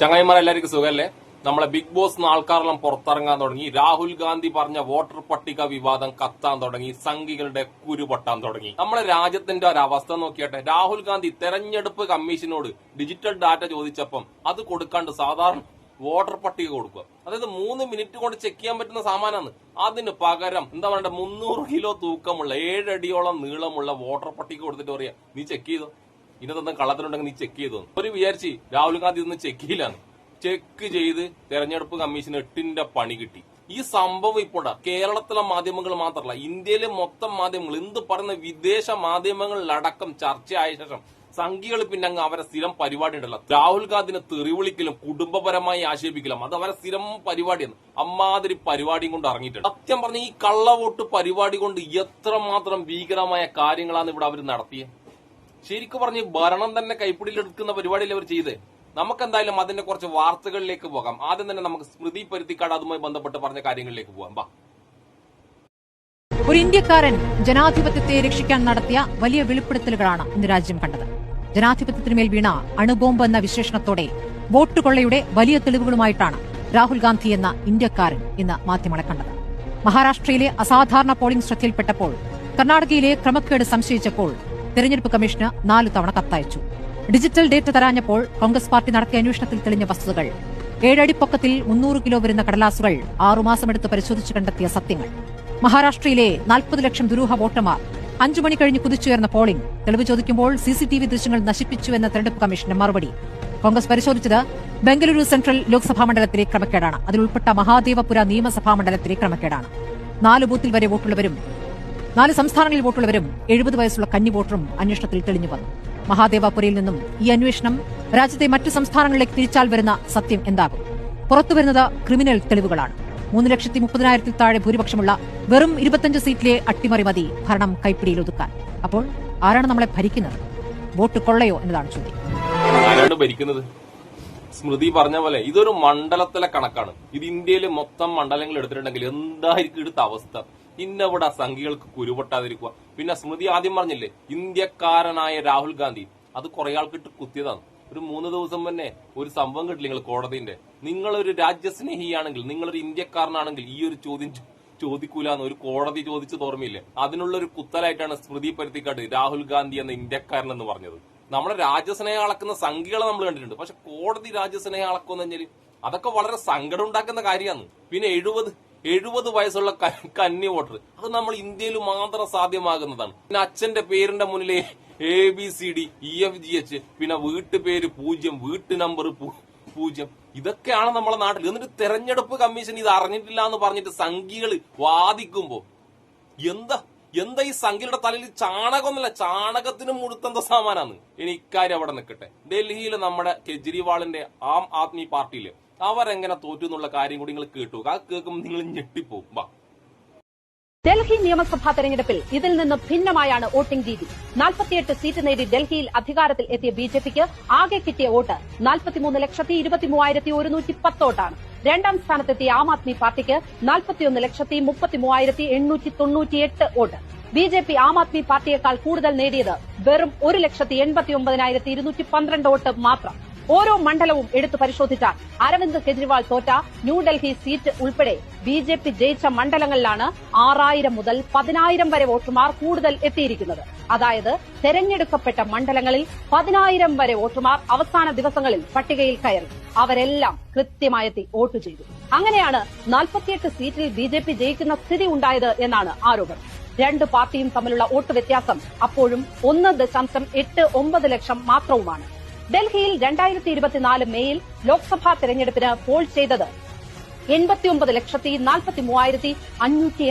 ചങ്ങായിമാർ എല്ലാവർക്കും സുഖമല്ലേ? നമ്മളെ ബിഗ് ബോസ് ആൾക്കാരെല്ലാം പുറത്തിറങ്ങാൻ തുടങ്ങി. രാഹുൽ ഗാന്ധി പറഞ്ഞ വോട്ടർ പട്ടിക വിവാദം കത്താൻ തുടങ്ങി. സംഘികളുടെ കുരുപൊട്ടാൻ തുടങ്ങി. നമ്മളെ രാജ്യത്തിന്റെ ഒരു അവസ്ഥ നോക്കിയാട്ടെ. രാഹുൽ ഗാന്ധി തെരഞ്ഞെടുപ്പ് കമ്മീഷനോട് ഡിജിറ്റൽ ഡാറ്റ ചോദിച്ചപ്പം അത് കൊടുക്കാണ്ട് സാധാരണ വോട്ടർ പട്ടിക കൊടുക്കുക. അതായത് മൂന്ന് മിനിറ്റ് കൊണ്ട് ചെക്ക് ചെയ്യാൻ പറ്റുന്ന സാമാനാണ് അതിന് പകരം എന്താ പറയണ്ട മുന്നൂറ് കിലോ തൂക്കമുള്ള ഏഴടിയോളം നീളമുള്ള വോട്ടർ പട്ടിക കൊടുത്തിട്ട് പറയാ നീ ചെക്ക് ചെയ്തോ? ഇതിനകത്തൊന്നും കള്ളത്തിനുണ്ടെങ്കിൽ നീ ചെക്ക് ചെയ്തു ഒരു വിചാരിച്ച് രാഹുൽ ഗാന്ധി ഇതൊന്നും ചെക്ക് ചെയ്യില്ലാന്ന്. ചെക്ക് ചെയ്ത് തെരഞ്ഞെടുപ്പ് കമ്മീഷൻ എട്ടിന്റെ പണി കിട്ടി. ഈ സംഭവം ഇപ്പോഴാ കേരളത്തിലെ മാധ്യമങ്ങൾ മാത്രമല്ല ഇന്ത്യയിലെ മൊത്തം മാധ്യമങ്ങൾ എന്ത് പറയുന്ന വിദേശ മാധ്യമങ്ങളിലടക്കം ചർച്ചയായ ശേഷം സംഘികൾ പിന്നെ അങ്ങ് അവരെ സ്ഥിരം പരിപാടി ഉണ്ടല്ലോ. രാഹുൽ ഗാന്ധിനെ തെറിവിളിക്കലും കുടുംബപരമായി ആക്ഷേപിക്കലും അത് അവരെ സ്ഥിരം പരിപാടിയാണ്. അമ്മാതിരി പരിപാടിയും കൊണ്ട് ഇറങ്ങിയിട്ടുണ്ട്. സത്യം പറഞ്ഞ ഈ കള്ളവോട്ട് പരിപാടി കൊണ്ട് എത്രമാത്രം ഭീകരമായ കാര്യങ്ങളാണ് ഇവിടെ അവർ നടത്തിയത് ശരിക്കും പറഞ്ഞ് ഭരണം തന്നെ കൈപ്പിടിയിലെടുക്കുന്ന പരിപാടിയിൽ അവർ നമുക്ക് നമുക്കെന്തായാലും അതിന്റെ കുറച്ച് വാർത്തകളിലേക്ക് പോകാം. ആദ്യം തന്നെ നമുക്ക് സ്മൃതി പരുത്തിക്കാട് അതുമായി ബന്ധപ്പെട്ട് പറഞ്ഞ കാര്യങ്ങളിലേക്ക് പോകാം. ബാ ഒരു ഇന്ത്യക്കാരൻ ജനാധിപത്യത്തെ രക്ഷിക്കാൻ നടത്തിയ വലിയ വെളിപ്പെടുത്തലുകളാണ് ഇന്ന് രാജ്യം കണ്ടത്. ജനാധിപത്യത്തിനുമേൽ വീണ അണുബോംബ് എന്ന വിശേഷണത്തോടെ വോട്ട് കൊള്ളയുടെ വലിയ തെളിവുകളുമായിട്ടാണ് രാഹുൽ ഗാന്ധി എന്ന ഇന്ത്യക്കാരൻ ഇന്ന് മാധ്യമങ്ങളെ കണ്ടത്. മഹാരാഷ്ട്രയിലെ അസാധാരണ പോളിംഗ് ശ്രദ്ധയിൽപ്പെട്ടപ്പോൾ കർണാടകയിലെ ക്രമക്കേട് സംശയിച്ചപ്പോൾ തെരഞ്ഞെടുപ്പ് കമ്മീഷന് നാലു തവണ കത്തയച്ചു. ഡിജിറ്റൽ ഡേറ്റ തരാഞ്ഞപ്പോൾ കോൺഗ്രസ് പാർട്ടി നടത്തിയ അന്വേഷണത്തിൽ തെളിഞ്ഞ വസ്തുതകൾ. ഏഴടിപ്പൊക്കത്തിൽ മുന്നൂറ് കിലോ വരുന്ന കടലാസുകൾ ആറുമാസമെടുത്ത് പരിശോധിച്ച് കണ്ടെത്തിയ സത്യങ്ങൾ. മഹാരാഷ്ട്രയിലെ നാൽപ്പത് ലക്ഷം ദുരൂഹ വോട്ടർമാർ അഞ്ചു മണി കഴിഞ്ഞ് കുതിച്ചുയർന്ന പോളിംഗ്. തെളിവ് ചോദിക്കുമ്പോൾ സിസിടിവി ദൃശ്യങ്ങൾ നശിപ്പിച്ചു എന്ന തെരഞ്ഞെടുപ്പ് കമ്മീഷന്റെ മറുപടി. കോൺഗ്രസ് പരിശോധിച്ചത് ബംഗളൂരു സെൻട്രൽ ലോക്സഭാ മണ്ഡലത്തിലെ ക്രമക്കേടാണ്. അതിലുൾപ്പെട്ട മഹാദേവപുര നിയമസഭാ മണ്ഡലത്തിലെ ക്രമക്കേടാണ്. നാല് ബൂത്തിൽ വരെ വോട്ടുള്ളവരും നാല് സംസ്ഥാനങ്ങളിൽ വോട്ടുള്ളവരും എഴുപത് വയസ്സുള്ള കന്നി വോട്ടറും അന്വേഷണത്തിൽ തെളിഞ്ഞു വന്നു. മഹാദേവപുരയിൽ നിന്നും ഈ അന്വേഷണം രാജ്യത്തെ മറ്റു സംസ്ഥാനങ്ങളിലേക്ക് തിരിച്ചാൽ വരുന്ന സത്യം എന്താകും? പുറത്തുവരുന്നത് ക്രിമിനൽ തെളിവുകളാണ്. മൂന്ന് ലക്ഷത്തി മുപ്പതിനായിരത്തിൽ താഴെ ഭൂരിപക്ഷമുള്ള വെറും ഇരുപത്തിയഞ്ച് സീറ്റിലെ അട്ടിമറി മതി ഭരണം കൈപ്പിടിയിൽ ഒതുക്കാൻ. അപ്പോൾ ആരാണ് നമ്മളെ ഭരിക്കുന്നത്? വോട്ട് കൊള്ളയോ എന്നതാണ് ചോദ്യം. ആരാണ് ഭരിക്കുന്നത്? സ്മൃതി പറഞ്ഞ പോലെ ഇതൊരു മണ്ഡലത്തിലെ കണക്കാണ്. ഇത് ഇന്ത്യയിലെ മൊത്തം മണ്ഡലങ്ങൾ എടുത്തിട്ടുണ്ടെങ്കിൽ എന്തായിരിക്കും ഇടുത്ത അവസ്ഥ? ഇന്നവിടെ സംഘികൾക്ക് കുരുപൊട്ടാതിരിക്കുക. പിന്നെ സ്മൃതി ആദ്യം പറഞ്ഞില്ലേ ഇന്ത്യക്കാരനായ രാഹുൽ ഗാന്ധി. അത് കുറെ ആൾക്കിട്ട് കുത്തിയതാണ്. ഒരു മൂന്ന് ദിവസം മുന്നേ ഒരു സംഭവം കിട്ടില്ല നിങ്ങൾ കോടതിന്റെ? നിങ്ങളൊരു രാജ്യസ്നേഹിയാണെങ്കിൽ നിങ്ങളൊരു ഇന്ത്യക്കാരനാണെങ്കിൽ ഈ ഒരു ചോദ്യം ചോദിക്കൂല എന്ന് ഒരു കോടതി ചോദിച്ചത് ഓർമ്മയില്ലേ? അതിനുള്ള ഒരു കുത്തലായിട്ടാണ് സ്മൃതി പരുത്തിക്കാട്ട് രാഹുൽ ഗാന്ധി എന്ന ഇന്ത്യക്കാരൻ എന്ന് പറഞ്ഞത്. നമ്മുടെ രാജ്യസ്നേഹം അളക്കുന്ന സംഖ്യകളെ നമ്മൾ കണ്ടിട്ടുണ്ട്. പക്ഷെ കോടതി രാജ്യസ്നേഹം അളക്കുമെന്ന് കഴിഞ്ഞാൽ അതൊക്കെ വളരെ സങ്കടം ഉണ്ടാക്കുന്ന കാര്യമാണ്. പിന്നെ എഴുപത് എഴുപത് വയസ്സുള്ള കന്നി വോട്ടർ. അത് നമ്മൾ ഇന്ത്യയിൽ മാത്രം സാധ്യമാകുന്നതാണ്. പിന്നെ അച്ഛന്റെ പേരിന്റെ മുന്നിലെ A B C D E F G H പിന്നെ വീട്ടുപേര് പൂജ്യം വീട്ടു നമ്പർ പൂജ്യം. ഇതൊക്കെയാണ് നമ്മളെ നാട്ടിൽ. എന്നിട്ട് തെരഞ്ഞെടുപ്പ് കമ്മീഷൻ ഇത് അറിഞ്ഞിട്ടില്ല എന്ന് പറഞ്ഞിട്ട് സംഖ്യകൾ വാദിക്കുമ്പോ എന്താ എന്താ ഈ സംഖ്യയുടെ തലയിൽ ചാണകമൊന്നുമല്ല. ചാണകത്തിന് മുഴുത്തെന്ത സാമാനാണ് ഇനി ഇക്കാര്യം അവിടെ നിൽക്കട്ടെ. ഡൽഹിയിൽ നമ്മുടെ കെജ്രിവാളിന്റെ ആം ആദ്മി പാർട്ടിയിൽ അവരെങ്ങനെ തോറ്റു എന്നുള്ള കാര്യം കൂടി നിങ്ങൾ കേട്ടു. ആ കേൾക്കുമ്പോൾ നിങ്ങൾ ഞെട്ടിപ്പോകും വാ. ഡൽഹി നിയമസഭാ തെരഞ്ഞെടുപ്പിൽ ഇതിൽ നിന്ന് ഭിന്നമായാണ് വോട്ടിംഗ് രീതി. നാൽപ്പത്തിയെട്ട് സീറ്റ് നേടി ഡൽഹിയിൽ അധികാരത്തിൽ എത്തിയ ബിജെപിക്ക് ആകെ കിട്ടിയ വോട്ട് നാൽപ്പത്തിമൂന്ന് ലക്ഷത്തി ഇരുപത്തിമൂവായിരത്തി ഒരുന്നൂറ്റി പത്ത് വോട്ടാണ് രണ്ടാം സ്ഥാനത്തെത്തിയ ആം ആദ്മി പാർട്ടിക്ക് നാൽപ്പത്തിയൊന്ന് ലക്ഷത്തി മുപ്പത്തിമൂവായിരത്തി എണ്ണൂറ്റി തൊണ്ണൂറ്റിയെട്ട് വോട്ട്. ബിജെപി ആം ആദ്മി പാർട്ടിയേക്കാൾ കൂടുതൽ നേടിയത് വെറും ഒരു ലക്ഷത്തി എൺപത്തി ഒമ്പതിനായിരത്തി ഇരുന്നൂറ്റി പന്ത്രണ്ട് വോട്ട് മാത്രം. ഓരോ മണ്ഡലവും എടുത്തു പരിശോധിച്ചാൽ അരവിന്ദ് കെജ്രിവാൾ തോറ്റ ന്യൂഡൽഹി സീറ്റ് ഉൾപ്പെടെ ബി ജെ പി ജയിച്ച മണ്ഡലങ്ങളിലാണ് ആറായിരം മുതൽ പതിനായിരം വരെ വോട്ടുമാർ കൂടുതൽ എത്തിയിരിക്കുന്നത്. അതായത് തെരഞ്ഞെടുക്കപ്പെട്ട മണ്ഡലങ്ങളിൽ പതിനായിരം വരെ വോട്ടുമാർ അവസാന ദിവസങ്ങളിൽ പട്ടികയിൽ കയറി. അവരെല്ലാം കൃത്യമായെത്തി വോട്ട് ചെയ്തു. അങ്ങനെയാണ് നാൽപ്പത്തിയെട്ട് സീറ്റിൽ ബി ജെ പി ജയിക്കുന്ന സ്ഥിതി ഉണ്ടായത് എന്നാണ് ആരോപണം. രണ്ട് പാർട്ടിയും തമ്മിലുള്ള വോട്ട് വ്യത്യാസം അപ്പോഴും ഒന്ന് ദശാംശം എട്ട് ഒമ്പത് ലക്ഷം മാത്രവുമാണ്. ഡൽഹിയിൽ രണ്ടായിരത്തി ഇരുപത്തിനാല് മേയിൽ ലോക്സഭാ തെരഞ്ഞെടുപ്പിന് പോൾ ചെയ്തത് എൺപത്തിയൊമ്പത് ലക്ഷത്തി നാൽപ്പത്തി മൂവായിരത്തി അഞ്ഞൂറ്റി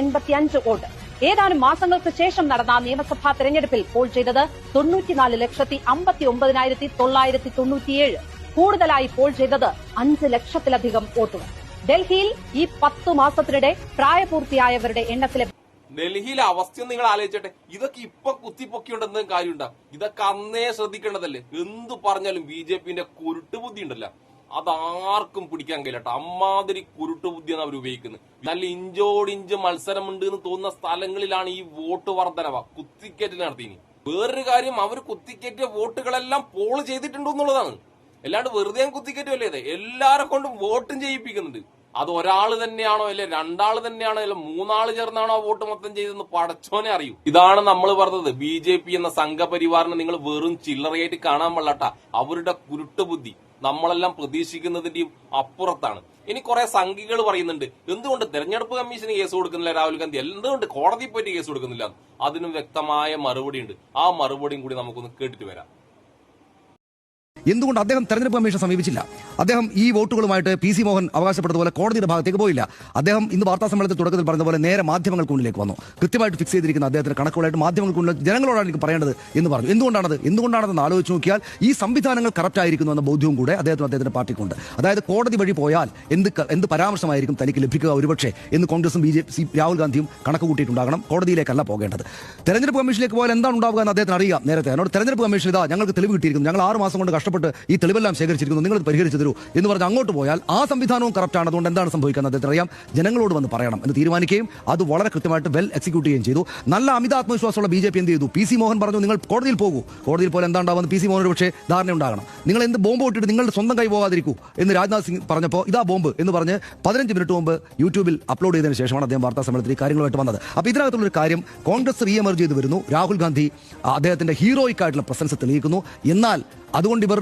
വോട്ട്. ഏതാനും മാസങ്ങൾക്ക് ശേഷം നടന്ന നിയമസഭാ തെരഞ്ഞെടുപ്പിൽ പോൾ ചെയ്തത് തൊണ്ണൂറ്റിനാല് ലക്ഷത്തി അമ്പത്തി ഒമ്പതിനായിരത്തി തൊള്ളായിരത്തി തൊണ്ണൂറ്റിയേഴ്. കൂടുതലായി പോൾ ചെയ്തത് അഞ്ച് ലക്ഷത്തിലധികം വോട്ടുകൾ. ഡൽഹിയിൽ ഈ പത്തു മാസത്തിനിടെ പ്രായപൂർത്തിയായവരുടെ എണ്ണത്തിലെ ഡൽഹിയിലെ അവസ്ഥ നിങ്ങൾ ആലോചിച്ചട്ടെ. ഇതൊക്കെ ഇപ്പൊ കുത്തിപ്പൊക്കിയുണ്ടെന്ന് കാര്യമുണ്ടാ. ഇതൊക്കെ അന്നേ ശ്രദ്ധിക്കേണ്ടതല്ലേ? എന്ത് പറഞ്ഞാലും ബി ജെ പിന്റെ കുരുട്ട് ബുദ്ധി ഉണ്ടല്ലോ. അതാർക്കും പിടിക്കാൻ കഴിയില്ല അമ്മാതിരി കുരുട്ട് ബുദ്ധിയാണ് അവർ ഉപയോഗിക്കുന്നത്. നല്ല ഇഞ്ചോടിഞ്ച് മത്സരമുണ്ട് എന്ന് തോന്നുന്ന സ്ഥലങ്ങളിലാണ് ഈ വോട്ട് വർധനവ. കുത്തിക്കേറ്റ് നടത്തിനി വേറൊരു കാര്യം അവർ കുത്തിക്കയറ്റിയ വോട്ടുകളെല്ലാം പോൾ ചെയ്തിട്ടുണ്ടോ എന്നുള്ളതാണ് അല്ലാണ്ട് വെറുതെ കുത്തിക്കറ്റുമല്ലേ എല്ലാരെ കൊണ്ടും വോട്ടും ചെയ്യിപ്പിക്കുന്നുണ്ട്. അത് ഒരാൾ തന്നെയാണോ അല്ലെ? രണ്ടാൾ തന്നെയാണോ അല്ലെ? മൂന്നാൾ ചേർന്നാണോ വോട്ട് മൊത്തം ചെയ്തെന്ന് പടച്ചോനെ അറിയൂ. ഇതാണ് നമ്മൾ പറഞ്ഞത്. ബി ജെ പി എന്ന സംഘപരിവാറിനെ നിങ്ങൾ വെറും ചില്ലറയായിട്ട് കാണാൻ പാടില്ലാട്ട. അവരുടെ കുരുട്ടുബുദ്ധി നമ്മളെല്ലാം പ്രതീക്ഷിക്കുന്നതിന്റെയും അപ്പുറത്താണ്. ഇനി കുറെ സംഘികൾ പറയുന്നുണ്ട് എന്തുകൊണ്ട് തെരഞ്ഞെടുപ്പ് കമ്മീഷന് കേസ് കൊടുക്കുന്നില്ല രാഹുൽ ഗാന്ധി? എന്തുകൊണ്ട് കോടതി പോയിട്ട് കേസ് കൊടുക്കുന്നില്ല? അതിനും വ്യക്തമായ മറുപടി ഉണ്ട് ആ മറുപടിയും കൂടി നമുക്കൊന്ന് കേട്ടിട്ട് വരാം. എന്തുകൊണ്ട് അദ്ദേഹം തെരഞ്ഞെടുപ്പ് കമ്മീഷൻ സമീപിച്ചില്ല? അദ്ദേഹം ഈ വോട്ടുകളുമായിട്ട് പി സി മോഹൻ അവകാശപ്പെട്ടതുപോലെ കോടതിയുടെ ഭാഗത്തേക്ക് പോയില്ല. അദ്ദേഹം ഇന്ന് വാർത്താ സമ്മേളനത്തിൽ തുടക്കത്തിൽ പറഞ്ഞതുപോലെ നേരെ മാധ്യമങ്ങൾക്ക് മുന്നിലേക്ക് വന്നു. കൃത്യമായിട്ട് ഫിക്സ് ചെയ്തിരിക്കുന്ന അദ്ദേഹത്തിന്റെ കണക്കുകളായിട്ട് മാധ്യമങ്ങൾക്ക് മുന്നിൽ ജനങ്ങളോടാണ് എനിക്ക് പറയേണ്ടത് എന്ന് പറഞ്ഞു. എന്തുകൊണ്ടാണത്? എന്തുകൊണ്ടാണെന്ന് ആലോചിച്ച് നോക്കിയാൽ ഈ സംവിധാനങ്ങൾ കറക്റ്റ് ആയിരിക്കുന്നു എന്ന ബോധ്യവും കൂടെ അദ്ദേഹത്തിന് അദ്ദേഹത്തിന്റെ പാർട്ടിക്കുണ്ട്. അതായത് കോടതി വഴി പോയാൽ എന്ത് എന്ത് പരാമർശമായിരിക്കും തനിക്ക് ലഭിക്കുക ഒരുപക്ഷെ എന്ന് കോൺഗ്രസും ബി ജെ സി രാഹുൽ ഗാന്ധിയും കണക്ക് കൂട്ടിയിട്ടുണ്ടാകണം. കോടതിയിലേക്കല്ല പോകേണ്ടത്. തെരഞ്ഞെടുപ്പ് കമ്മീഷനിലേക്ക് പോയാൽ എന്താണ് ഉണ്ടാവുക എന്ന് അദ്ദേഹത്തിന് അറിയാം നേരത്തെ. എന്നോട് തെരഞ്ഞെടുപ്പ് കമ്മീഷൻ ഇതാ ഞങ്ങൾക്ക് തെളിവ് കിട്ടിയിരിക്കുന്നു. ഞങ്ങൾ ആറ് മാസം കൊണ്ട് കഷ്ടപ്പെട്ട് ഈ തെളിവെല്ലാം ശേഖരിച്ചിരിക്കുന്നു നിങ്ങൾ പരിഹരിച്ചു തരൂ എന്ന് പറഞ്ഞ് അങ്ങോട്ട് പോയാൽ ആ സംവിധാനവും കറപ്റ്റ് ആണ്. അതുകൊണ്ട് എന്താണ് സംഭവിക്കുന്നത് അദ്ദേഹത്തിന് അറിയാം. ജനങ്ങളോട് വന്ന് പറയണം എന്ന് തീരുമാനിക്കുകയും അത് വളരെ കൃത്യമായിട്ട് വെൽ എക്സിക്യൂട്ട് ചെയ്യുകയും ചെയ്തു. നല്ല അമിതാത്മവിശ്വാസമുള്ള ബി ജെ പി എന്ത് ചെയ്തു? പി സി മോഹൻ പറഞ്ഞു നിങ്ങൾ കോടതിയിൽ പോകൂ. കോടതിയിൽ പോലെ എന്താ ഉണ്ടാവുന്നത് പി സി മോഹൻ പക്ഷേ ധാരണ ഉണ്ടാകണം. നിങ്ങൾ എന്ത് ബോംബ് ഇട്ടിട്ട് നിങ്ങളുടെ സ്വന്തം കൈ പോകാതിരിക്കൂ എന്ന് രാജ്നാഥ് സിംഗ് പറഞ്ഞപ്പോൾ ഇതാ ബോംബ് എന്ന് പറഞ്ഞ് പതിനഞ്ച് മിനിറ്റ് മുമ്പ് യൂട്യൂബിൽ അപ്ലോഡ് ചെയ്തതിനു ശേഷമാണ് അദ്ദേഹം വാർത്താ സമ്മേളനത്തിൽ ഈ കാര്യങ്ങളുമായിട്ട് വന്നത്. അപ്പോൾ ഇതിനകത്തുള്ള ഒരു കാര്യം കോൺഗ്രസ് റീ എമർജ് ചെയ്ത് വരുന്നു. രാഹുൽ ഗാന്ധി അദ്ദേഹത്തിന്റെ ഹീറോയിക് ആയിട്ടുള്ള പ്രസൻസ് തെളിയിക്കുന്നു. എന്നാൽ അതുകൊണ്ട് ഇവർ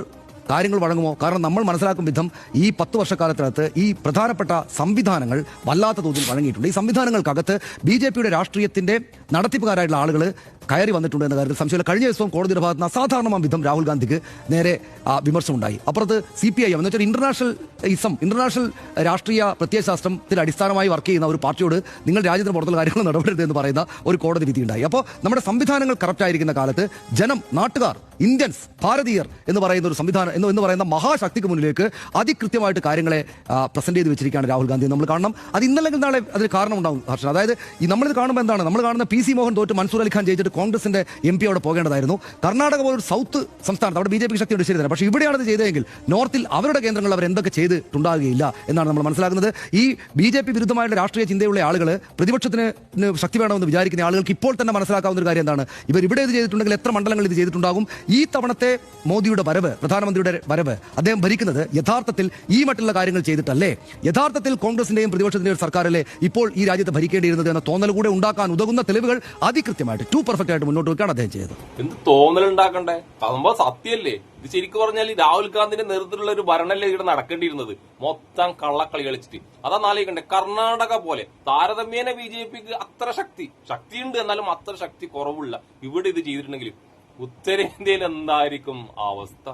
കാര്യങ്ങൾ വഴങ്ങുമോ? കാരണം നമ്മൾ മനസ്സിലാക്കും വിധം ഈ പത്ത് വർഷക്കാലത്തിനകത്ത് ഈ പ്രധാനപ്പെട്ട സംവിധാനങ്ങൾ വല്ലാത്ത തോതിൽ വഴങ്ങിയിട്ടുണ്ട്. ഈ സംവിധാനങ്ങൾക്കകത്ത് ബി ജെ പിയുടെ രാഷ്ട്രീയത്തിന്റെ നടത്തിപ്പുകാരായിട്ടുള്ള ആളുകൾ കയറി വന്നിട്ടുണ്ട് എന്ന കാര്യത്തിൽ സംശയമില്ല. കഴിഞ്ഞ ദിവസവും കോടതിയുടെ ഭാഗത്ത് നിന്ന് അസാധാരണമാം വിധം രാഹുൽ ഗാന്ധിക്ക് നേരെ വിമർശനം വിമർശനമുണ്ടായി അപ്പുറത്ത് സി പി ഐ എം എന്ന് വെച്ചാൽ ഇന്റർനാഷണൽ ഇസം ഇന്റർനാഷണൽ രാഷ്ട്രീയ പ്രത്യയശാസ്ത്രത്തിൽ അടിസ്ഥാനമായി വർക്ക് ചെയ്യുന്ന ഒരു പാർട്ടിയോട് നിങ്ങൾ രാജ്യത്തിന് പുറത്തുള്ള കാര്യങ്ങൾ നടപെടരുത് എന്ന് പറയുന്ന ഒരു കോടതി വിധി ഉണ്ടായി. അപ്പോൾ നമ്മുടെ സംവിധാനങ്ങൾ കറപ്റ്റ് ആയിരിക്കുന്ന കാലത്ത് ജനം നാട്ടുകാർ ഇന്ത്യൻസ് ഭാരതീയർ എന്ന് പറയുന്ന ഒരു സംവിധാനം എന്ന് പറയുന്ന മഹാശക്തിക്ക് മുന്നിലേക്ക് അതികൃത്യമായിട്ട് കാര്യങ്ങളെ പ്രസന്റ് ചെയ്ത് വെച്ചിരിക്കുകയാണ് രാഹുൽ ഗാന്ധി. നമ്മൾ കാണണം അത് ഇന്നല്ലെങ്കിൽ നാളെ അതിന് കാരണം ഉണ്ടാവും ഹർഷൻ അതായത് ഈ നമ്മളിത് കാണുമ്പോൾ എന്താണ്? നമ്മൾ കാണുന്ന പി സി മോഹൻ തോറ്റ് മൻസൂർ അലിഖാൻ ജയിച്ചിട്ട് കോൺഗ്രസിന്റെ എം പി അവിടെ പോകേണ്ടതായിരുന്നു. കർണാടക പോലൊരു സൗത്ത് സംസ്ഥാനത്ത് അവിടെ ബി ജെ പി ശക്തിയുണ്ട് ശരി തന്നെ പക്ഷേ ഇത് ചെയ്തതെങ്കിൽ നോർത്തിൽ അവരുടെ കേന്ദ്രങ്ങൾ അവർ എന്തൊക്കെ ചെയ്തിട്ടുണ്ടാകുകയില്ല എന്നാണ് നമ്മൾ മനസ്സിലാക്കുന്നത്. ഈ ബി ജെ പി വിരുദ്ധമായുള്ള രാഷ്ട്രീയ ചിന്തയുള്ള ആളുകൾ പ്രതിപക്ഷത്തിന് ശക്തി വേണമെന്ന് വിചാരിക്കുന്ന ആളുകൾക്ക് ഇപ്പോൾ തന്നെ മനസ്സിലാക്കാവുന്ന ഒരു കാര്യം എന്താണ്? ഇവർ ഇവിടെ ഇത് ചെയ്തിട്ടുണ്ടെങ്കിൽ എത്ര മണ്ഡലങ്ങൾ ഇത് ചെയ്തിട്ടുണ്ടാകും? ഈ തവണത്തെ മോദിയുടെ വരവ് പ്രധാനമന്ത്രിയുടെ വരവ് അദ്ദേഹം ഭരിക്കുന്നത് യഥാർത്ഥത്തിൽ ഈ മറ്റുള്ള കാര്യങ്ങൾ ചെയ്തിട്ടല്ലേ? യഥാർത്ഥത്തിൽ കോൺഗ്രസിന്റെയും പ്രതിപക്ഷത്തിന്റെയും സർക്കാരല്ലേ ഇപ്പോൾ ഈ രാജ്യത്ത് ഭരിക്കേണ്ടിയിരുന്നത് എന്ന തോന്നൽ കൂടെ ഉണ്ടാക്കാൻ ഉതകുന്ന തെളിവുകൾ അതികൃത്യമായിട്ട് ടു പെർഫെക്റ്റ് ആയിട്ട് മുന്നോട്ട് വെക്കാണ് അദ്ദേഹം ചെയ്തത് എന്ത് തോന്നലുണ്ടാക്കണ്ടേ? സംഭവം സത്യല്ലേ? ഇത് ശരിക്കും പറഞ്ഞാൽ രാഹുൽ ഗാന്ധിന്റെ നേതൃത്വത്തിലുള്ള ഒരു ഭരണല്ലേ ഇവിടെ നടക്കേണ്ടിയിരുന്നത്? മൊത്തം കള്ളക്കളി കളിച്ചിട്ട്. അതാ നാലേക്കണ്ടേ കർണാടക പോലെ താരതമ്യേന ബി ജെ പിക്ക് അത്ര ശക്തി ശക്തിയുണ്ട് എന്നാലും അത്ര ശക്തി കുറവുള്ള ഇവിടെ ഇത് ചെയ്തിട്ടുണ്ടെങ്കിൽ ഉത്തരേന്ത്യയിൽ എന്തായിരിക്കും അവസ്ഥ?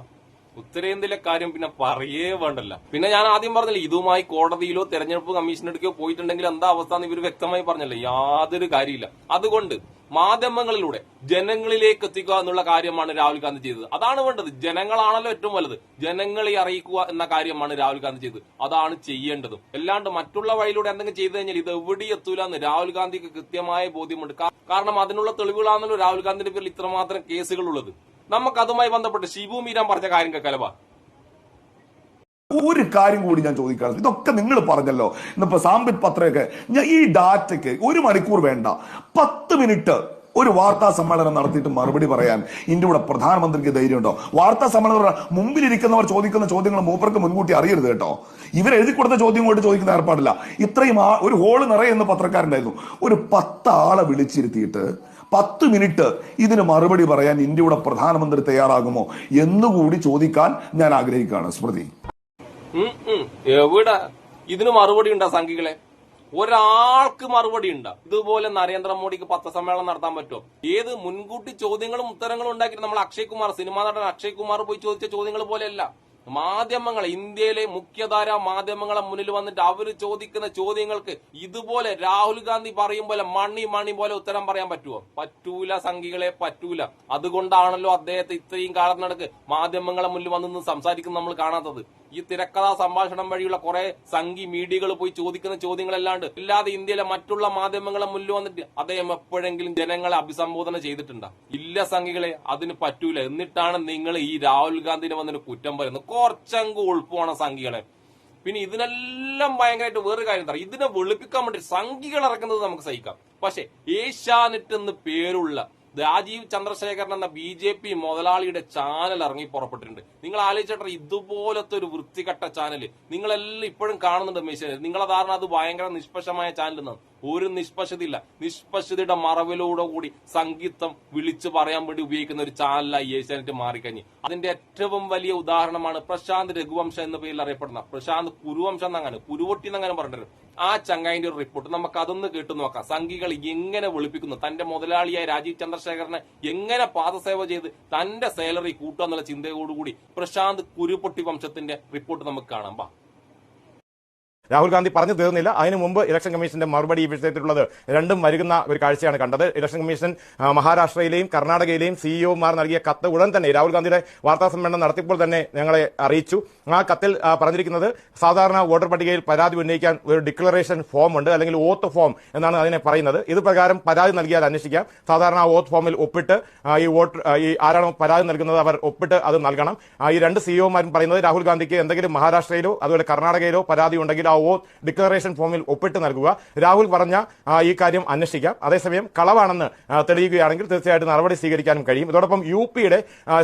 ഉത്തരേന്ത്യയിലെ കാര്യം പിന്നെ പറയേ വേണ്ടല്ല. പിന്നെ ഞാൻ ആദ്യം പറഞ്ഞില്ല ഇതുമായി കോടതിയിലോ തെരഞ്ഞെടുപ്പ് കമ്മീഷനെടുക്കോ പോയിട്ടുണ്ടെങ്കിൽ എന്താ അവസ്ഥ എന്ന് ഇവർ വ്യക്തമായി പറഞ്ഞല്ല? യാതൊരു കാര്യമില്ല അതുകൊണ്ട് മാധ്യമങ്ങളിലൂടെ ജനങ്ങളിലേക്ക് എത്തിക്കുക എന്നുള്ള കാര്യമാണ് രാഹുൽ ഗാന്ധി ചെയ്തത്. അതാണ് വേണ്ടത്. ജനങ്ങളാണല്ലോ ഏറ്റവും വലുത്. ജനങ്ങളെ അറിയിക്കുക എന്ന കാര്യമാണ് രാഹുൽ ഗാന്ധി ചെയ്തത്. അതാണ് ചെയ്യേണ്ടത്. അല്ലാണ്ട് മറ്റുള്ള വഴിയിലൂടെ എന്തെങ്കിലും ചെയ്തു കഴിഞ്ഞാൽ ഇത് എവിടെ എത്തൂല എന്ന് രാഹുൽ ഗാന്ധിക്ക് കൃത്യമായ ബോധ്യമുണ്ട്. കാരണം അതിനുള്ള തെളിവുകളാണല്ലോ രാഹുൽ ഗാന്ധിന്റെ പേരിൽ ഇത്രമാത്രം കേസുകൾ ഉള്ളത് നമുക്ക് അതുമായി ബന്ധപ്പെട്ട് ശിബു മീരാൻ പറഞ്ഞ കാര്യം കേൾക്കലവാ ഒരു കാര്യം കൂടി ഞാൻ ചോദിക്കാറ് ഇതൊക്കെ നിങ്ങൾ പറഞ്ഞല്ലോ. ഇന്നിപ്പോ സാമ്പിത് പത്രയൊക്കെ ഞാൻ ഈ ഡാറ്റയ്ക്ക് ഒരു മണിക്കൂർ വേണ്ട. പത്ത് മിനിറ്റ് ഒരു വാർത്താ സമ്മേളനം നടത്തിയിട്ട് മറുപടി പറയാൻ ഇന്ത്യയുടെ പ്രധാനമന്ത്രിക്ക് ധൈര്യമുണ്ടോ? വാർത്താ സമ്മേളനം മുമ്പിലിരിക്കുന്നവർ ചോദിക്കുന്ന ചോദ്യങ്ങൾ മൂപ്പർക്ക് മുൻകൂട്ടി അറിയരുത് കേട്ടോ. ഇവർ എഴുതി കൊടുത്ത ചോദ്യം കൊണ്ട് ചോദിക്കുന്ന ഏർപ്പാടില്ല. ഇത്രയും ഒരു ഹോൾ നിറയെന്ന് പത്രക്കാരുണ്ടായിരുന്നു. ഒരു പത്ത് ആളെ വിളിച്ചിരുത്തിയിട്ട് പത്ത് മിനിറ്റ് ഇതിന് മറുപടി പറയാൻ ഇന്ത്യയുടെ പ്രധാനമന്ത്രി തയ്യാറാകുമോ എന്നുകൂടി ചോദിക്കാൻ ഞാൻ ആഗ്രഹിക്കുകയാണ്. സ്മൃതി. എവിടെ? ഇതിന് മറുപടി ഉണ്ടാ സംഘികളെ? ഒരാൾക്ക് മറുപടി ഉണ്ട്? ഇതുപോലെ നരേന്ദ്രമോദിക്ക് പത്രസമ്മേളനം നടത്താൻ പറ്റുമോ? ഏത് മുൻകൂട്ടി ചോദ്യങ്ങളും ഉത്തരങ്ങളും ഉണ്ടാക്കി നമ്മൾ അക്ഷയ് കുമാർ സിനിമാ നടൻ അക്ഷയ് കുമാർ പോയി ചോദിച്ച ചോദ്യങ്ങൾ പോലെയല്ല. മാധ്യമങ്ങൾ ഇന്ത്യയിലെ മുഖ്യധാര മാധ്യമങ്ങളെ മുന്നിൽ വന്നിട്ട് അവർ ചോദിക്കുന്ന ചോദ്യങ്ങൾക്ക് ഇതുപോലെ രാഹുൽ ഗാന്ധി പറയും പോലെ മണി മണി പോലെ ഉത്തരം പറയാൻ പറ്റുമോ പറ്റൂല സംഘികളെ പറ്റൂല. അതുകൊണ്ടാണല്ലോ അദ്ദേഹത്തെ ഇത്രയും കാലം നടക്ക് മാധ്യമങ്ങളെ മുന്നിൽ വന്നു സംസാരിക്കുന്നത് നമ്മൾ കാണാത്തത്. ഈ തിരക്കഥാ സംഭാഷണം വഴിയുള്ള കുറെ സംഘി മീഡിയകൾ പോയി ചോദിക്കുന്ന ചോദ്യങ്ങളല്ലാണ്ട് ഇല്ലാതെ ഇന്ത്യയിലെ മറ്റുള്ള മാധ്യമങ്ങളെ മുന്നിൽ വന്നിട്ട് അദ്ദേഹം എപ്പോഴെങ്കിലും ജനങ്ങളെ അഭിസംബോധന ചെയ്തിട്ടുണ്ടോ? ഇല്ല സംഘികളെ അതിന് പറ്റൂല. എന്നിട്ടാണ് നിങ്ങൾ ഈ രാഹുൽ ഗാന്ധിനെ വന്നിട്ട് കുറ്റം പറയുന്നത്. കുറച്ചങ്ക് ഉൾപ്പുവാണ് സംഘികളെ. പിന്നെ ഇതിനെല്ലാം ഭയങ്കരമായിട്ട് വേറൊരു കാര്യം എന്താ? ഇതിനെ വെളുപ്പിക്കാൻ വേണ്ടി സംഘികൾ ഇറക്കുന്നത് നമുക്ക് സഹിക്കാം. പക്ഷെ ഏഷ്യാനെറ്റ് എന്ന് പേരുള്ള രാജീവ് ചന്ദ്രശേഖരൻ എന്ന ബി ജെ പി മുതലാളിയുടെ ചാനൽ ഇറങ്ങി പുറപ്പെട്ടിട്ടുണ്ട്. നിങ്ങൾ ആലോചിച്ചിട്ട് ഇതുപോലത്തെ ഒരു വൃത്തികെട്ട ചാനൽ നിങ്ങളെല്ലാം ഇപ്പോഴും കാണുന്നുണ്ട് മെസ്സേജ് നിങ്ങളെ ധാരണ അത് ഭയങ്കര നിഷ്പക്ഷമായ ചാനൽ എന്നാണ് ഒരു നിഷ്പക്ഷതയില്ല. നിഷ്പക്ഷതയുടെ മറവിലൂടെ കൂടി സംഗീതം വിളിച്ചു പറയാൻ വേണ്ടി ഉപയോഗിക്കുന്ന ഒരു ചാനലായി ഏഷ്യാനെറ്റ് മാറിക്കഴിഞ്ഞ്. അതിന്റെ ഏറ്റവും വലിയ ഉദാഹരണമാണ് പ്രശാന്ത് രഘുവംശം എന്ന പേരിൽ അറിയപ്പെടുന്ന പ്രശാന്ത് കുരുവംശം എന്നങ്ങനെ കുരുവൊട്ടി എന്നങ്ങനെ പറഞ്ഞിട്ടുണ്ട്. ആ ചങ്ങായിന്റെ ഒരു റിപ്പോർട്ട് നമുക്ക് അതൊന്ന് കേട്ടു നോക്കാം. സംഘികൾ എങ്ങനെ വിളിപ്പിക്കുന്നു? തന്റെ മുതലാളിയായ രാജീവ് ചന്ദ്രശേഖരനെ എങ്ങനെ പാദസേവ ചെയ്ത് തന്റെ സാലറി കൂട്ടുക എന്നുള്ള ചിന്തയോടുകൂടി പ്രശാന്ത് കുരുപൊട്ടി വംശത്തിന്റെ റിപ്പോർട്ട് നമുക്ക് കാണാം. രാഹുൽ ഗാന്ധി പറഞ്ഞു തീർന്നില്ല. അതിനു മുമ്പ് ഇലക്ഷൻ കമ്മീഷന്റെ മറുപടി ഈ വിഷയത്തിലുള്ളത് രണ്ടും വരുന്ന ഒരു കാഴ്ചയാണ് കണ്ടത്. ഇലക്ഷൻ കമ്മീഷൻ മഹാരാഷ്ട്രയിലെയും കർണാടകയിലെയും സിഇഒമാർ നൽകിയ കത്ത് ഉടൻ തന്നെ രാഹുൽ ഗാന്ധിയുടെ വാർത്താ സമ്മേളനം നടത്തിയപ്പോൾ തന്നെ ഞങ്ങളെ അറിയിച്ചു. ആ കത്തിൽ പറഞ്ഞിരിക്കുന്നത് സാധാരണ വോട്ടർ പട്ടികയിൽ പരാതി ഉന്നയിക്കാൻ ഒരു ഡിക്ലറേഷൻ ഫോം ഉണ്ട് അല്ലെങ്കിൽ ഓത്ത് ഫോം എന്നാണ് അതിനെ പറയുന്നത്. ഇത് പ്രകാരം പരാതി നൽകിയാൽ അന്വേഷിക്കാം. സാധാരണ ഓത്ത് ഫോമിൽ ഒപ്പിട്ട് ഈ വോട്ട് ഈ ആരാണോ പരാതി നൽകുന്നത് അവർ ഒപ്പിട്ട് അത് നൽകണം. ഈ രണ്ട് സിഇഒമാരും പറയുന്നത് രാഹുൽ ഗാന്ധിക്ക് എന്തെങ്കിലും മഹാരാഷ്ട്രയിലോ അതുപോലെ കർണാടകയിലോ പരാതി ഉണ്ടെങ്കിൽ ആ ഓ ഡിക്ലറേഷൻ ഫോമിൽ ഒപ്പിട്ട് നൽകുക. രാഹുൽ പറഞ്ഞ ഈ കാര്യം അന്വേഷിക്കാം. അതേസമയം കളവാണെന്ന് തെളിയുകയാണെങ്കിൽ തീർച്ചയായിട്ടും നടപടി സ്വീകരിക്കാനും കഴിയും. ഇതോടൊപ്പം യു പിയുടെ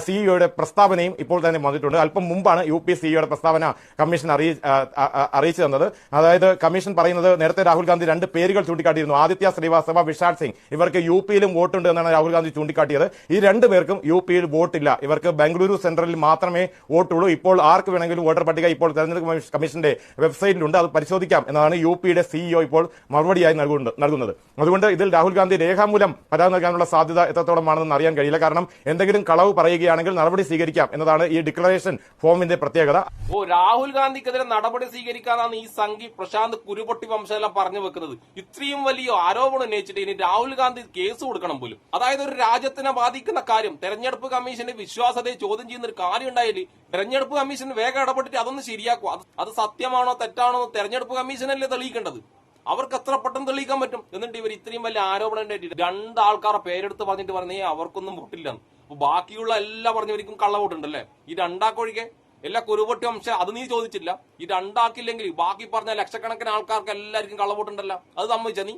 സിഇഒയുടെ പ്രസ്താവനയും ഇപ്പോൾ തന്നെ വന്നിട്ടുണ്ട്. അല്പം മുമ്പാണ് യു പി സിഇഒയുടെ പ്രസ്താവന കമ്മീഷൻ അറിയിച്ചു തന്നത്. അതായത് കമ്മീഷൻ പറയുന്നത് നേരത്തെ രാഹുൽ ഗാന്ധി രണ്ട് പേരുകൾ ചൂണ്ടിക്കാട്ടിയിരുന്നു. ആദിത്യ ശ്രീവാസ്തവ വിശാൽ സിംഗ്. ഇവർക്ക് യു പിയിലും വോട്ടുണ്ട് എന്നാണ് രാഹുൽ ഗാന്ധി ചൂണ്ടിക്കാട്ടിയത്. ഈ രണ്ട് പേർക്കും യു പിയിൽ വോട്ടില്ല. ഇവർക്ക് ബംഗളൂരു സെൻട്രലിൽ മാത്രമേ വോട്ടുള്ളൂ. ഇപ്പോൾ ആർക്ക് വേണമെങ്കിലും വോട്ടർ പട്ടിക ഇപ്പോൾ തെരഞ്ഞെടുപ്പ് കമ്മീഷന്റെ വെബ്സൈറ്റിലുണ്ട്. അത് പരിശോധിക്കാം എന്നാണ് യു പിയുടെ സിഇഒ ഇപ്പോൾ മറുപടിയായി നൽകുന്നത്. അതുകൊണ്ട് ഇതിൽ രാഹുൽ ഗാന്ധി രേഖാമൂലം പരാതി നൽകാനുള്ള സാധ്യത എത്രത്തോളമാണെന്ന് അറിയാൻ കഴിയില്ല. കാരണം എന്തെങ്കിലും കളവ് പറയുകയാണെങ്കിൽ നടപടി സ്വീകരിക്കാം എന്നതാണ് ഈ ഡിക്ലറേഷൻ ഫോമിന്റെ പ്രത്യേകത. ഓ രാഹുൽ ഗാന്ധിക്കെതിരെ നടപടി സ്വീകരിക്കാനാണ് ഈ സംഘി പ്രശാന്ത് കുരുപൊട്ടി വംശമെല്ലാം പറഞ്ഞു വെക്കുന്നത്. ഇത്രയും വലിയ ആരോപണം ഉന്നയിച്ചിട്ട് ഇനി രാഹുൽ ഗാന്ധി കേസ് കൊടുക്കണം പോലും. അതായത് ഒരു രാജ്യത്തിനെ ബാധിക്കുന്ന കാര്യം തെരഞ്ഞെടുപ്പ് കമ്മീഷന്റെ വിശ്വാസതയെ ചോദ്യം ചെയ്യുന്ന ഒരു കാര്യം ഉണ്ടായാലും തെരഞ്ഞെടുപ്പ് കമ്മീഷൻ വേഗം ഇടപെട്ടിട്ട് അതൊന്ന് ശരിയാക്കുക അത് സത്യമാണോ തെറ്റാണോ തെരഞ്ഞെടുപ്പ് കമ്മീഷനല്ലേ തെളിയിക്കേണ്ടത്? അവർക്ക് എത്ര പെട്ടെന്ന് തെളിയിക്കാൻ പറ്റും? എന്നിട്ട് ഇവർ ഇത്രയും വലിയ ആരോപണം ഉണ്ടായിട്ട് രണ്ട് ആൾക്കാരെ പേരെടുത്ത് പറഞ്ഞിട്ട് പറഞ്ഞേ അവർക്കൊന്നും വോട്ടില്ല അപ്പൊ ബാക്കിയുള്ള എല്ലാ പറഞ്ഞവർക്കും കള്ള വോട്ടുണ്ടല്ലേ ഈ രണ്ടാക്കൊഴികെ എല്ലാ കുരുപൊട്ടി അംശം അത് നീ ചോദിച്ചില്ല. ഈ രണ്ടാക്കില്ലെങ്കിൽ ബാക്കി പറഞ്ഞ ലക്ഷക്കണക്കിന് ആൾക്കാർക്ക് എല്ലാവർക്കും കള്ളവോട്ടുണ്ടല്ലോ. അത് സമ്മതിച്ച നീ?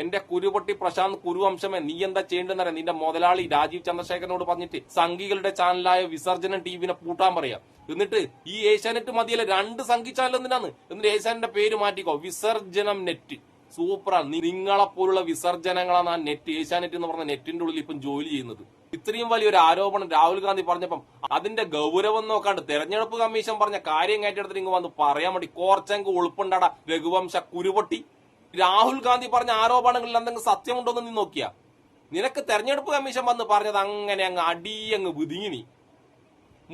എന്റെ കുരുപൊട്ടി പ്രശാന്ത് കുരുവംശമേ നീ എന്താ ചെയ്യേണ്ടെന്നറിയാം നിന്റെ മുതലാളി രാജീവ് ചന്ദ്രശേഖരനോട് പറഞ്ഞിട്ട് സംഘികളുടെ ചാനലായ വിസർജനം ടിവിനെ പൂട്ടാൻ പറയാം. എന്നിട്ട് ഈ ഏഷ്യാനെറ്റ് മതിയല്ലേ രണ്ട് സംഘി ചാനൽ എന്തിനാണ് എന്നിട്ട് ഏഷ്യാനെറ്റിന്റെ പേര് മാറ്റിക്കോ. വിസർജനം നെറ്റ് സൂപ്പറാണ് നിങ്ങളെ പോലുള്ള വിസർജനങ്ങളാണ് ആ നെറ്റ് ഏഷ്യാനെറ്റ് എന്ന് പറഞ്ഞ നെറ്റിന്റെ ഉള്ളിൽ ഇപ്പം ജോലി ചെയ്യുന്നത്. ഇത്രയും വലിയൊരു ആരോപണം രാഹുൽ ഗാന്ധി പറഞ്ഞപ്പം അതിന്റെ ഗൗരവം നോക്കാണ്ട് തെരഞ്ഞെടുപ്പ് കമ്മീഷൻ പറഞ്ഞ കാര്യം ഏറ്റെടുത്തിട്ട് ഇങ്ങ് വന്ന് പറയാൻ വേണ്ടി കോർച്ചങ്ക് ഉൾപ്പുണ്ടട രഘുവംശ കുരുപൊട്ടി. രാഹുൽ ഗാന്ധി പറഞ്ഞ ആരോപണങ്ങളിൽ എന്തെങ്കിലും സത്യമുണ്ടോ എന്ന് നീ നോക്കിയാ? നിനക്ക് തെരഞ്ഞെടുപ്പ് കമ്മീഷൻ വന്ന് പറഞ്ഞത് അങ്ങനെ അങ്ങ് അടിയങ്ങ് വിതിങ്ങിനി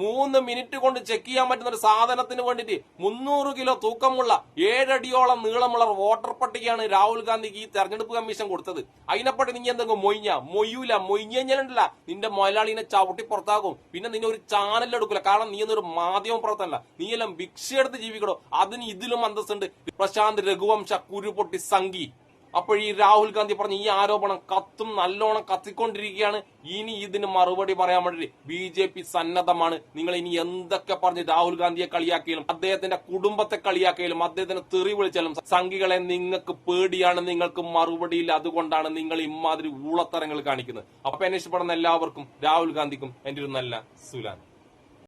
മൂന്ന് മിനിറ്റ് കൊണ്ട് ചെക്ക് ചെയ്യാൻ പറ്റുന്ന ഒരു സാധനത്തിന് വേണ്ടിയിട്ട് മുന്നൂറ് കിലോ തൂക്കമുള്ള ഏഴടിയോളം നീളമുള്ള വോട്ടർ പട്ടികയാണ് രാഹുൽ ഗാന്ധിക്ക് ഈ തെരഞ്ഞെടുപ്പ് കമ്മീഷൻ കൊടുത്തത്. അതിനെപ്പറ്റി നീ എന്തെങ്കിലും മൊയ്ഞ്ഞ? മൊയ്യൂല. മൊയ്ഞ്ഞല്ല നിന്റെ മുതലാളിനെ ചവിട്ടി പുറത്താകും പിന്നെ നിന്നെ ഒരു ചാനൽ എടുക്കില്ല കാരണം നീ എന്നൊരു മാധ്യമ പ്രവർത്തനല്ല നീ എല്ലാം ഭിക്ഷ എടുത്ത് ജീവിക്കണോ? അതിന് ഇതിലും അന്തസ്സുണ്ട്. പ്രശാന്ത് രഘുവംശ കുരുപൊട്ടി സംഘി. അപ്പോൾ ഈ രാഹുൽ ഗാന്ധി പറഞ്ഞ ഈ ആരോപണം കത്തും നല്ലോണം കത്തിക്കൊണ്ടിരിക്കുകയാണ്. ഇനി ഇതിന് മറുപടി പറയാൻ വേണ്ടി ബി ജെ പി സന്നദ്ധമാണ്. നിങ്ങൾ ഇനി എന്തൊക്കെ പറഞ്ഞ് രാഹുൽ ഗാന്ധിയെ കളിയാക്കിയാലും അദ്ദേഹത്തിന്റെ കുടുംബത്തെ കളിയാക്കിയാലും അദ്ദേഹത്തിന് തെറി വിളിച്ചാലും സംഘികളെ നിങ്ങൾക്ക് പേടിയാണ് നിങ്ങൾക്ക് മറുപടിയില്ല. അതുകൊണ്ടാണ് നിങ്ങൾ ഇമാതിരി ഊളത്തരങ്ങൾ കാണിക്കുന്നത്. അപ്പൊ എന്നെ ഇഷ്ടപ്പെടുന്ന എല്ലാവർക്കും രാഹുൽ ഗാന്ധിക്കും എന്റെ ഒരു നല്ല സുലാൻ